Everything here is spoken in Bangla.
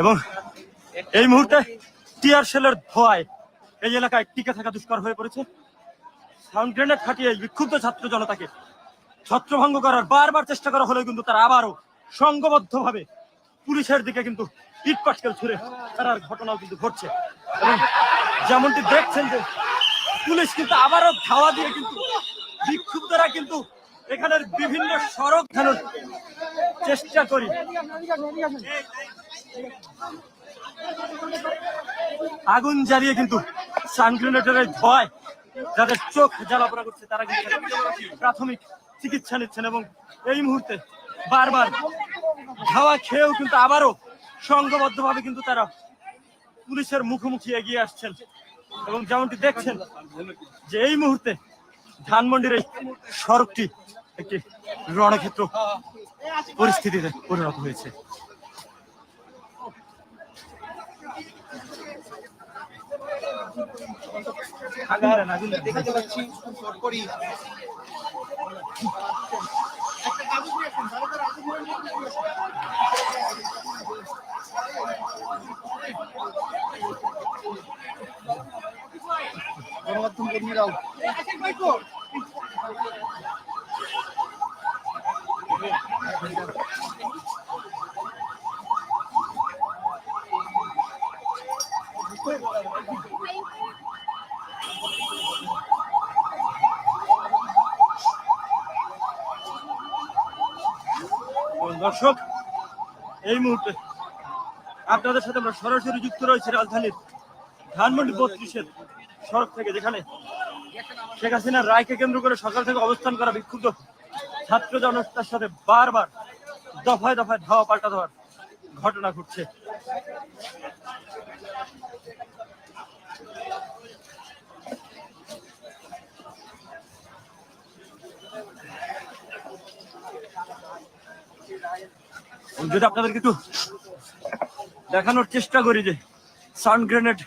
এবং এই মুহূর্তে টিয়ার শেলের ধোয়ায় এই এলাকায় টিকে থাকা দুষ্কর হয়ে পড়েছে। সাউন্ড গ্রেনেড ফাটিয়ে বিক্ষুব্ধ ছাত্র জনতাকে ছত্রভঙ্গ করার বারবার চেষ্টা করা হলেও কিন্তু তারা আবারও সংঘবদ্ধভাবে পুলিশের দিকে কিন্তু ইট পাটকেল ছুড়ে তার ঘটনাও কিন্তু ঘটছে। এবং যেমনটি দেখছেন যে পুলিশ কিন্তু আবারও ধাওয়া দিয়ে কিন্তু বিক্ষুব্ধরা কিন্তু এখানের বিভিন্ন সড়ক ঘেরানোর চেষ্টা করি। আগুন জ্বালিয়ে কিন্তু সানগ্রেনেটের এই ধোয়ায় যাদের চোখ জ্বালাপোড়া করছে, তারা কিন্তু প্রাথমিক চিকিৎসা নিচ্ছেন এবং এই মুহূর্তে বারবার ধাওয়া খেয়েও কিন্তু আবারও সংঘবদ্ধভাবে কিন্তু তারা পুলিশের মুখোমুখি এগিয়ে আসছেন এবং যেমনটি দেখছেন যে এই মুহূর্তে ধানমন্ডির এই সড়কটি একটি রণক্ষেত্র পরিস্থিতিতে পরিণত হয়েছে। গণমাধ্যম কর্মীরাও দর্শক, এই মুহূর্তে আপনাদের সাথে আমরা সরাসরি যুক্ত রয়েছি রাজধানীর ধানমন্ডি বত্রিশের সড়ক থেকে, যেখানে শেখ হাসিনার রায়কে কেন্দ্র করে সকাল থেকে অবস্থান করা বিক্ষুব্ধ। ছাত্র জনতার সাথে বারবার দফায় দফায় ধাওয়া পাল্টা দেওয়ার ঘটনা ঘটছে। যদি আপনাদেরকে একটু দেখানোর চেষ্টা করি যে সান গ্রেনেড